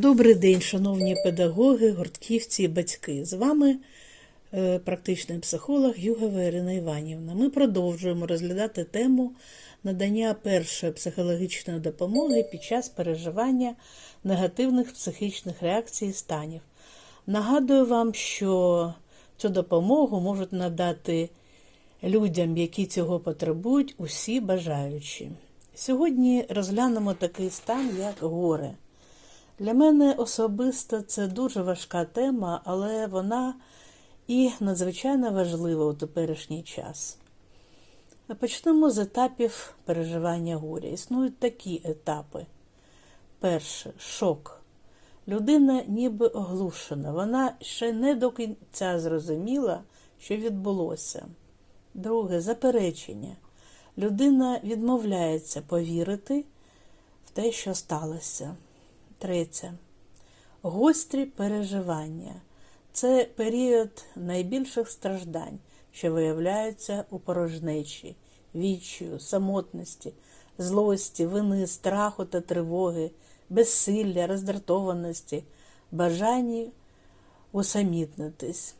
Добрий день, шановні педагоги, гуртківці і батьки. З вами е, практичний психолог Югова Ірина Іванівна. Ми продовжуємо розглядати тему надання першої психологічної допомоги під час переживання негативних психічних реакцій і станів. Нагадую вам, що цю допомогу можуть надати людям, які цього потребують, усі бажаючі. Сьогодні розглянемо такий стан, як горе. Для мене особисто це дуже важка тема, але вона і надзвичайно важлива у теперішній час. Почнемо з етапів переживання горя. Існують такі етапи. Перше шок. Людина ніби оглушена, вона ще не до кінця зрозуміла, що відбулося. Друге заперечення. Людина відмовляється повірити в те, що сталося. Третє. Гострі переживання. Це період найбільших страждань, що виявляються у порожнечі, відчаю, самотності, злості, вини, страху та тривоги, безсилля, роздратованості, бажанні усамітнитись.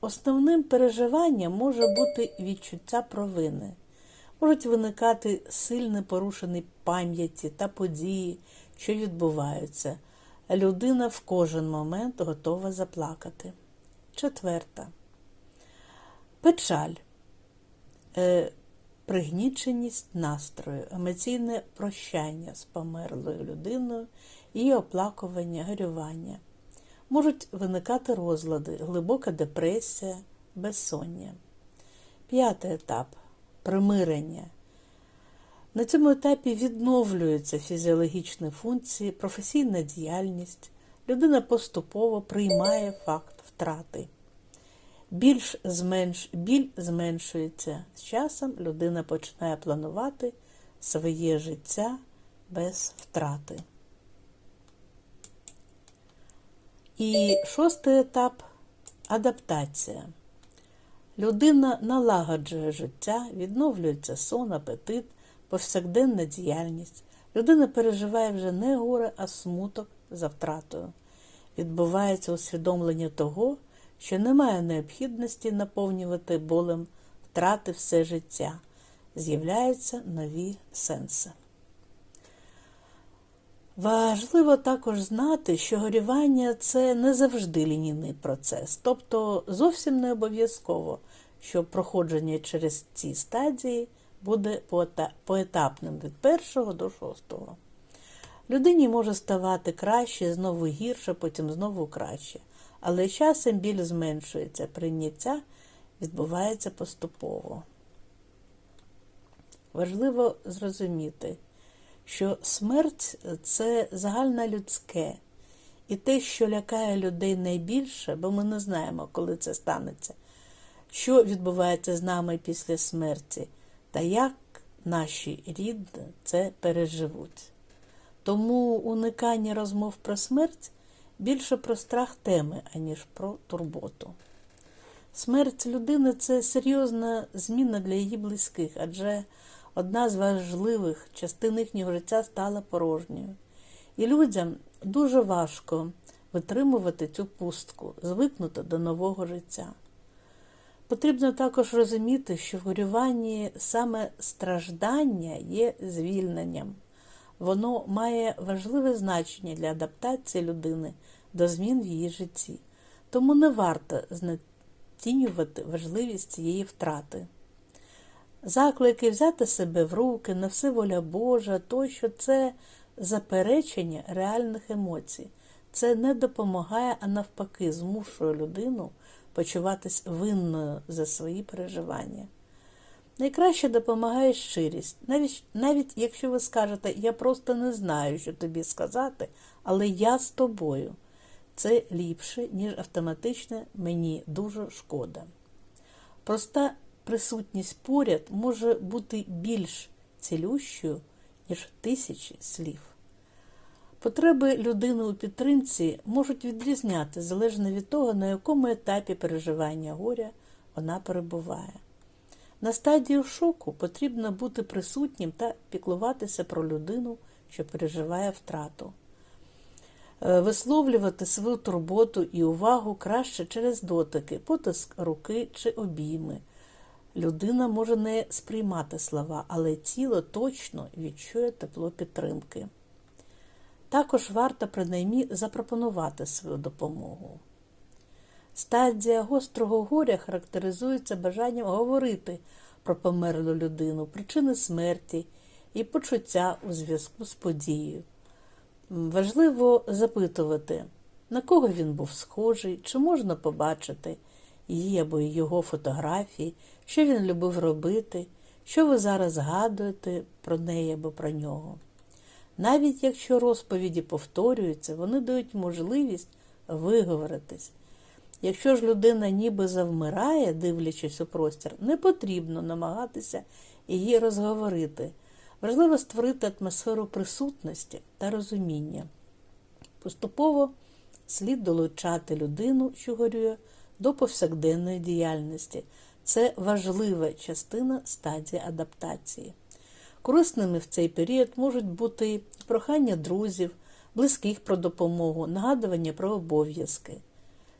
Основним переживанням може бути відчуття провини. Можуть виникати сильно порушені пам'яті та події, що відбуваються. Людина в кожен момент готова заплакати. Четверта. Печаль. Е, Пригніченість настрою, емоційне прощання з померлою людиною і оплакування, горювання. Можуть виникати розлади, глибока депресія, безсоння. П'ятий етап примирення. На цьому етапі відновлюються фізіологічні функції, професійна діяльність. Людина поступово приймає факт втрати. Більш зменш... Біль зменшується. З часом людина починає планувати своє життя без втрати. І шостий етап адаптація. Людина налагоджує життя, відновлюється сон, апетит, повсякденна діяльність. Людина переживає вже не горе, а смуток за втратою. Відбувається усвідомлення того, що немає необхідності наповнювати болем втрати все життя. З'являються нові сенси. Важливо також знати, що горювання це не завжди лінійний процес, тобто зовсім не обов'язково, що проходження через ці стадії буде поетапним від першого до шостого. Людині може ставати краще, знову гірше, потім знову краще, але часом біль зменшується, прийняття відбувається поступово. Важливо зрозуміти що смерть це загальнолюдське. І те, що лякає людей найбільше, бо ми не знаємо, коли це станеться, що відбувається з нами після смерті, та як наші рідні це переживуть. Тому уникання розмов про смерть більше про страх теми, аніж про турботу. Смерть людини це серйозна зміна для її близьких, адже одна з важливих частин їхнього життя стала порожньою. І людям дуже важко витримувати цю пустку, звикнути до нового життя. Потрібно також розуміти, що в горюванні саме страждання є звільненням. Воно має важливе значення для адаптації людини до змін в її житті. Тому не варто знецінювати важливість цієї втрати. Заклики взяти себе в руки, на все воля Божа, тощо це заперечення реальних емоцій. Це не допомагає, а навпаки, змушує людину почуватись винною за свої переживання. Найкраще допомагає щирість, навіть, навіть якщо ви скажете, я просто не знаю, що тобі сказати, але я з тобою. Це ліпше, ніж автоматичне мені дуже шкода. Проста присутність поряд може бути більш цілющою, ніж тисячі слів. Потреби людини у підтримці можуть відрізняти залежно від того, на якому етапі переживання горя вона перебуває. На стадії шоку потрібно бути присутнім та піклуватися про людину, що переживає втрату. Е, Висловлювати свою турботу і увагу краще через дотики, потиск руки чи обійми. Людина може не сприймати слова, але тіло точно відчує тепло підтримки. Також варто принаймні запропонувати свою допомогу. Стадія гострого горя характеризується бажанням говорити про померлу людину, причини смерті і почуття у зв'язку з подією. Важливо запитувати, на кого він був схожий, чи можна побачити її або його фотографії, що він любив робити, що ви зараз згадуєте про неї або про нього. Навіть якщо розповіді повторюються, вони дають можливість виговоритись. Якщо ж людина ніби завмирає, дивлячись у простір, не потрібно намагатися її розговорити. Важливо створити атмосферу присутності та розуміння. Поступово слід долучати людину, що горює, до повсякденної діяльності. Це важлива частина стадії адаптації. Корисними в цей період можуть бути прохання друзів, близьких про допомогу, нагадування про обов'язки.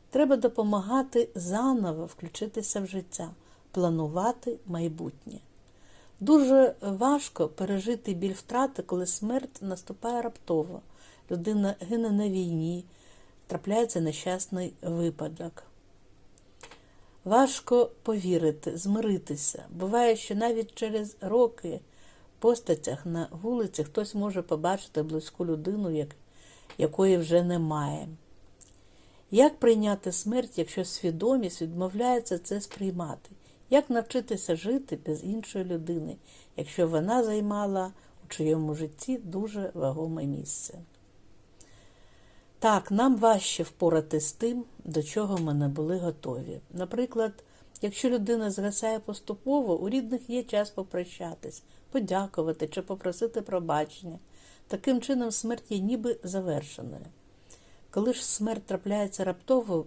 Треба допомагати заново включитися в життя, планувати майбутнє. Дуже важко пережити біль втрати, коли смерть наступає раптово. Людина гине на війні, трапляється нещасний випадок. Важко повірити, змиритися. Буває, що навіть через роки постатях на вулиці хтось може побачити близьку людину, як, якої вже немає. Як прийняти смерть, якщо свідомість відмовляється це сприймати? Як навчитися жити без іншої людини, якщо вона займала у чиєму житті дуже вагоме місце? Так, нам важче впоратись з тим, до чого ми не були готові. Наприклад, якщо людина згасає поступово, у рідних є час попрощатись, подякувати чи попросити пробачення. Таким чином, смерть є ніби завершеною. Коли ж смерть трапляється раптово,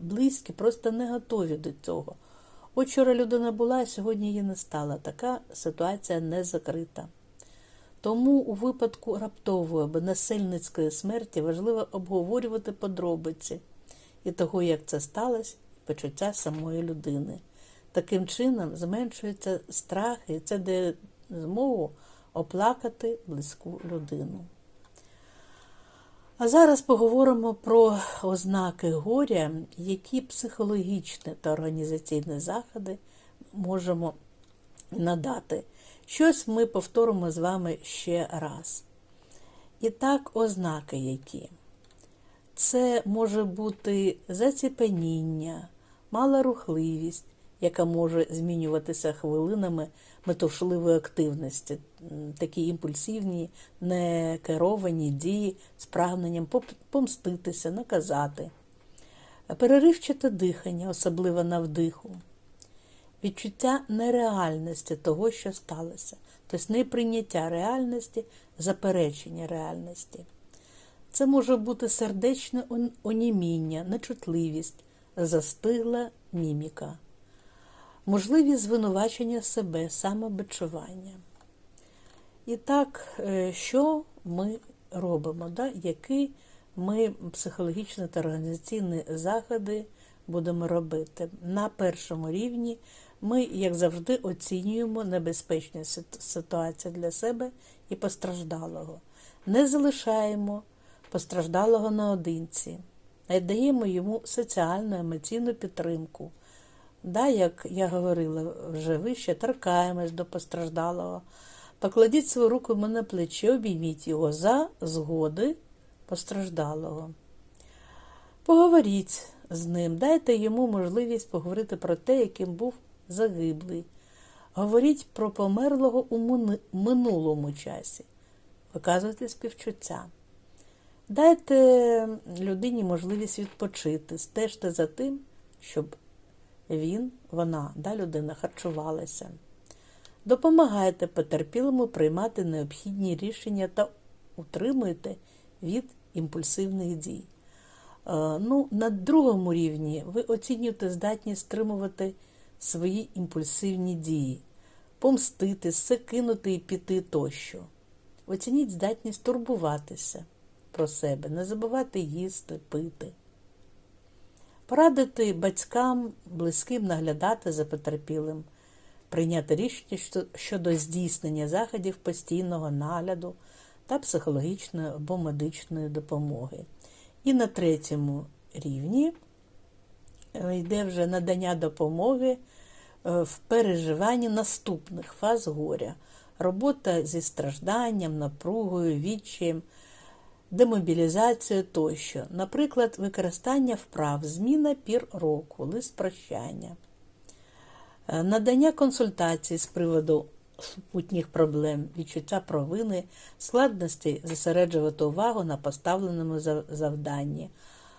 близькі просто не готові до цього. От вчора людина була, а сьогодні її не стала. Така ситуація не закрита. Тому у випадку раптової або насильницької смерті важливо обговорювати подробиці і того, як це сталося, почуття самої людини. Таким чином зменшується страх, і це змогу оплакати близьку людину. А зараз поговоримо про ознаки горя, які психологічні та організаційні заходи можемо надати. Щось ми повторимо з вами ще раз. І так, ознаки які? Це може бути заціпеніння, мала рухливість, яка може змінюватися хвилинами метушливої активності, такі імпульсивні, некеровані дії з прагненням помститися, наказати, переривчате дихання, особливо на вдиху, відчуття нереальності того, що сталося, тобто неприйняття реальності, заперечення реальності. Це може бути сердечне оніміння, нечутливість, застигла міміка можливість звинувачення себе, самобичування. І так, е, що ми робимо? Да? Які ми психологічні та організаційні заходи будемо робити? На першому рівні ми, як завжди, оцінюємо небезпечну ситуацію для себе і постраждалого. Не залишаємо постраждалого наодинці, а й даємо йому соціальну емоційну підтримку. Да, Як я говорила вже вище, торкаємось до постраждалого. Покладіть свою руку йому на плечі, обійміть його за згоди постраждалого. Поговоріть з ним, дайте йому можливість поговорити про те, яким був загиблий. Говоріть про померлого у минулому часі, виказуйте співчуття. Дайте людині можливість відпочити, стежте за тим, щоб він, вона, да, людина харчувалася. Допомагайте потерпілому приймати необхідні рішення та утримуйте від імпульсивних дій. Е, ну, На другому рівні ви оцінюєте здатність стримувати свої імпульсивні дії, помстити, секинути і піти тощо. Оцініть здатність турбуватися, про себе, не забувати їсти, пити. Порадити батькам, близьким наглядати за потерпілим, прийняти рішення щодо здійснення заходів постійного нагляду та психологічної або медичної допомоги. І на третьому рівні е, йде вже надання допомоги е, в переживанні наступних фаз горя, робота зі стражданням, напругою, відчаєм, демобілізацією тощо, наприклад, використання вправ, зміна пір року, лист прощання, е, надання консультацій з приводу супутніх проблем, відчуття провини, складності зосереджувати увагу на поставленому завданні,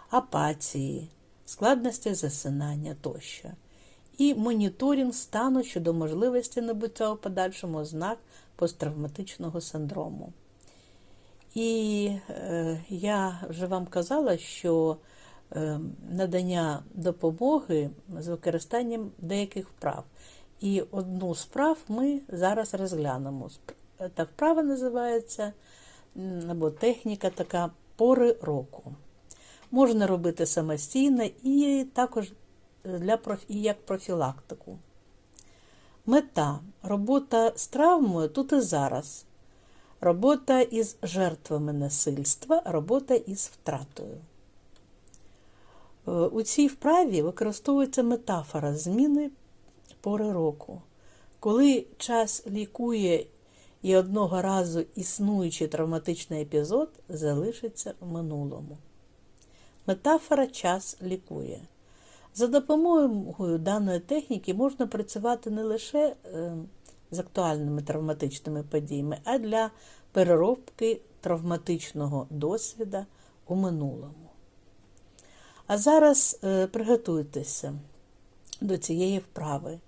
апатії, складності засинання тощо. І моніторинг стану щодо можливості набуття у подальшому ознак посттравматичного синдрому. І е, я вже вам казала, що е, надання допомоги з використанням деяких вправ. І одну з прав ми зараз розглянемо. Та вправа називається або техніка така пори року. Можна робити самостійно і також для, і як профілактику. Мета робота з травмою тут і зараз. Робота із жертвами насильства, робота із втратою. Е, у цій вправі використовується метафора зміни пори року, коли час лікує і одного разу існуючий травматичний епізод залишиться в минулому. Метафора час лікує. За допомогою даної техніки можна працювати не лише е, з актуальними травматичними подіями, а для переробки травматичного досвіду у минулому. А зараз е, приготуйтеся до цієї вправи.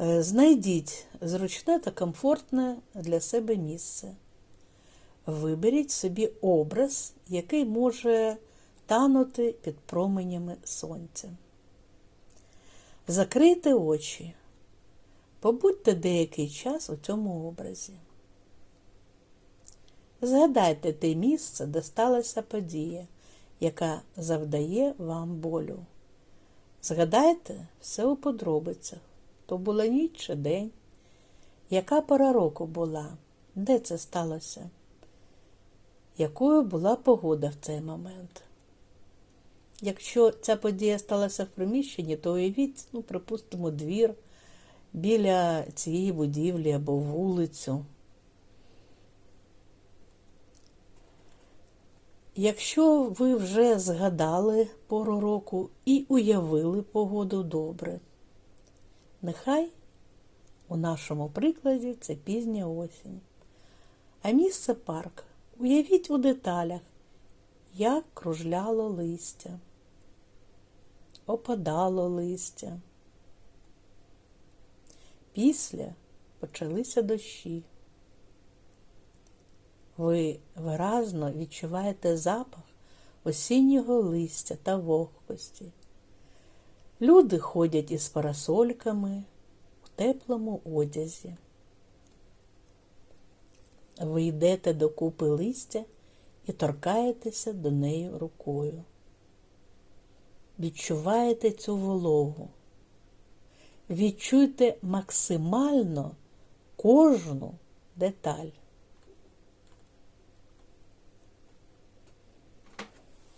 Е, знайдіть зручне та комфортне для себе місце. Виберіть собі образ, який може танути під променями сонця. Закрийте очі, побудьте деякий час у цьому образі. Згадайте те місце, де сталася подія, яка завдає вам болю. Згадайте все у подробицях. То була ніч чи день? Яка пора року була? Де це сталося? Якою була погода в цей момент? Якщо ця подія сталася в приміщенні, то уявіть, ну, припустимо, двір біля цієї будівлі або вулицю. Якщо ви вже згадали пору року і уявили погоду добре, Нехай у нашому прикладі це пізня осінь. А місце парк. Уявіть у деталях, як кружляло листя, опадало листя. Після почалися дощі. Ви виразно відчуваєте запах осіннього листя та вогкості. Люди ходять із парасольками у теплому одязі. Ви йдете до купи листя і торкаєтеся до неї рукою. Відчуваєте цю вологу. Відчуйте максимально кожну деталь.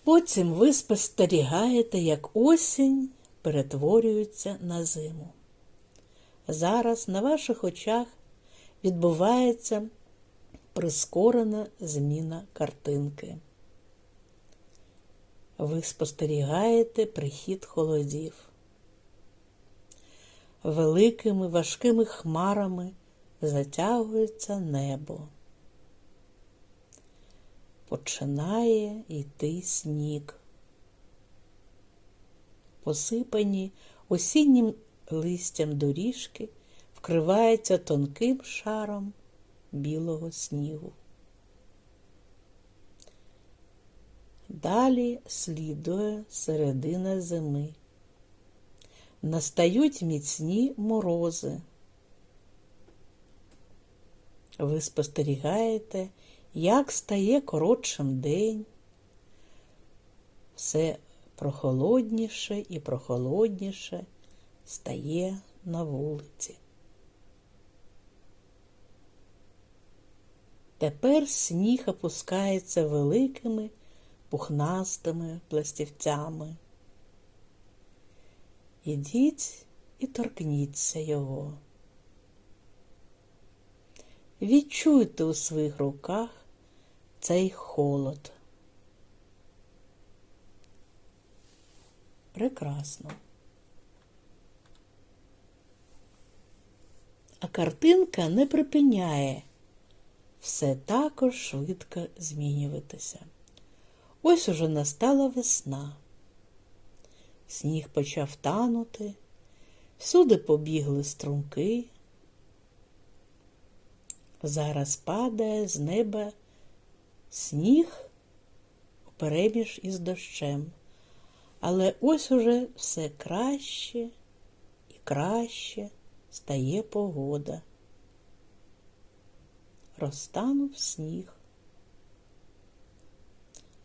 Потім ви спостерігаєте, як осінь перетворюються на зиму. Зараз на ваших очах відбувається прискорена зміна картинки. Ви спостерігаєте прихід холодів. Великими важкими хмарами затягується небо. Починає йти сніг посипані осіннім листям доріжки, вкриваються тонким шаром білого снігу. Далі слідує середина зими. Настають міцні морози. Ви спостерігаєте, як стає коротшим день, все прохолодніше і прохолодніше стає на вулиці. Тепер сніг опускається великими пухнастими пластівцями. Ідіть і торкніться його. Відчуйте у своїх руках цей холод. Прекрасно. А картинка не припиняє все також швидко змінюватися. Ось уже настала весна. Сніг почав танути, всюди побігли струмки. Зараз падає з неба сніг переміж із дощем. Але ось уже все краще і краще стає погода. Розтанув сніг.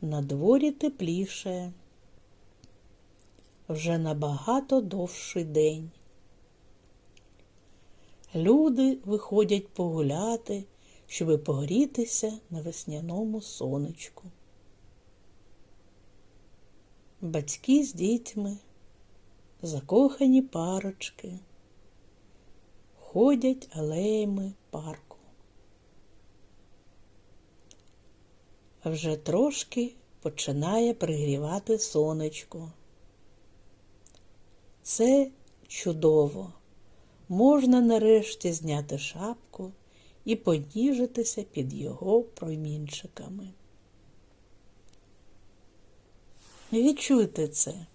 На дворі тепліше, вже набагато довший день. Люди виходять погуляти, щоби погрітися на весняному сонечку. Батьки з дітьми, закохані парочки, ходять алеями парку. Вже трошки починає пригрівати сонечко. Це чудово. Можна нарешті зняти шапку і поніжитися під його промінчиками. Відчуйте це.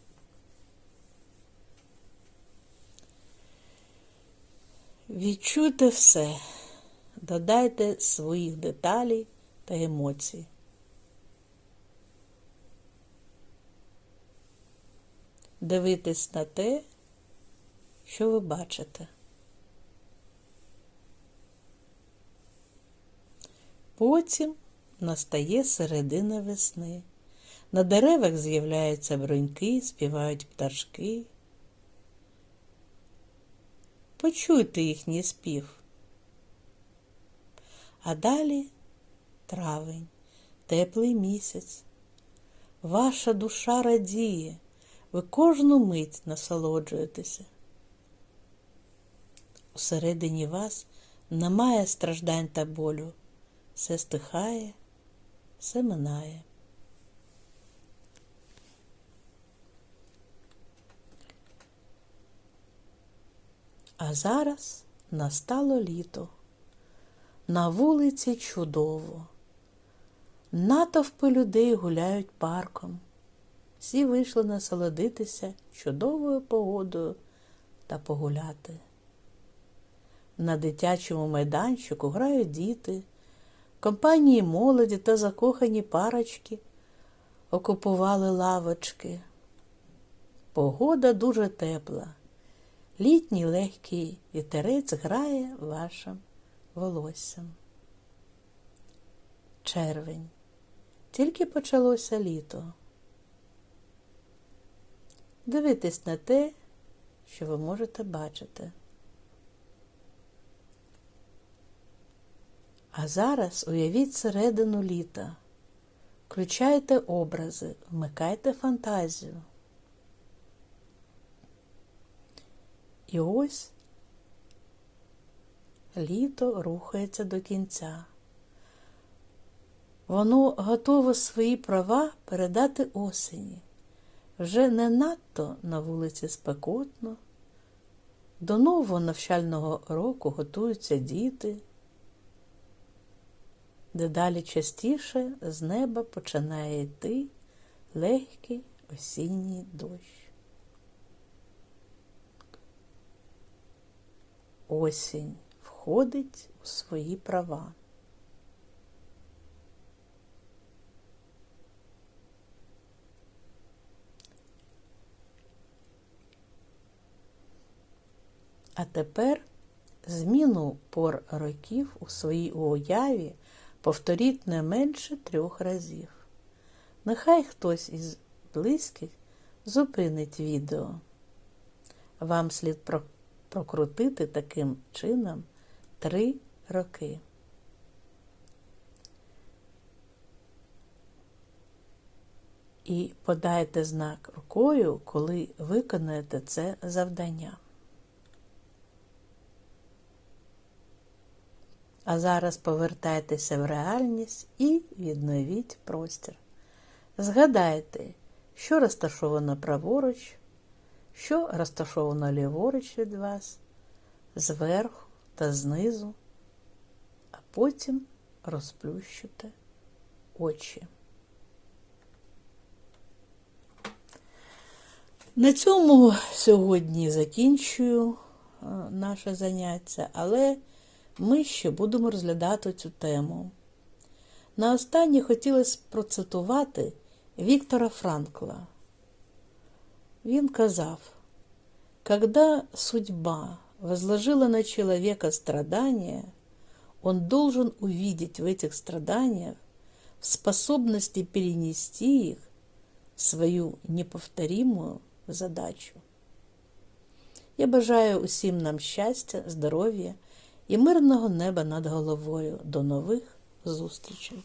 Відчуйте все, додайте своїх деталей та емоцій. Дивитесь на те, що ви бачите. Потім настає середина весни. На деревах з'являються броньки, співають пташки. Почуйте їхній спів. А далі травень, теплий місяць. Ваша душа радіє, ви кожну мить насолоджуєтеся. Усередині вас немає страждань та болю, все стихає, все минає. А зараз настало літо. На вулиці чудово. Натовпи людей гуляють парком. Всі вийшли насолодитися чудовою погодою та погуляти. На дитячому майданчику грають діти, компанії молоді та закохані парочки окупували лавочки. Погода дуже тепла. Літній легкий вітерець грає вашим волоссям. Червень. Тільки почалося літо. Дивитесь на те, що ви можете бачити. А зараз уявіть середину літа. Включайте образи, вмикайте фантазію. І ось літо рухається до кінця. Воно готове свої права передати осені. Вже не надто на вулиці спекотно. До нового навчального року готуються діти. Дедалі частіше з неба починає йти легкий осінній дощ. Осінь входить у свої права. А тепер зміну пор років у своїй уяві Повторіть не менше трьох разів. Нехай хтось із близьких зупинить відео. Вам слід прокрутити таким чином три роки. І подайте знак рукою, коли виконаєте це завдання. А зараз повертайтеся в реальність і відновіть простір. Згадайте, що розташовано праворуч, що розташовано ліворуч від вас, зверху та знизу, а потім розплющите очі. На цьому сьогодні закінчую е, наше заняття, але ми ще будемо розглядати цю тему. На останнє хотілося процитувати Віктора Франкла. Він казав, когда судьба возложила на человека страдания, он должен увидеть в этих страданиях способности перенести их свою неповторимую задачу. Я бажаю усім нам щастя, здоров'я і мирного неба над головою. До нових зустрічей!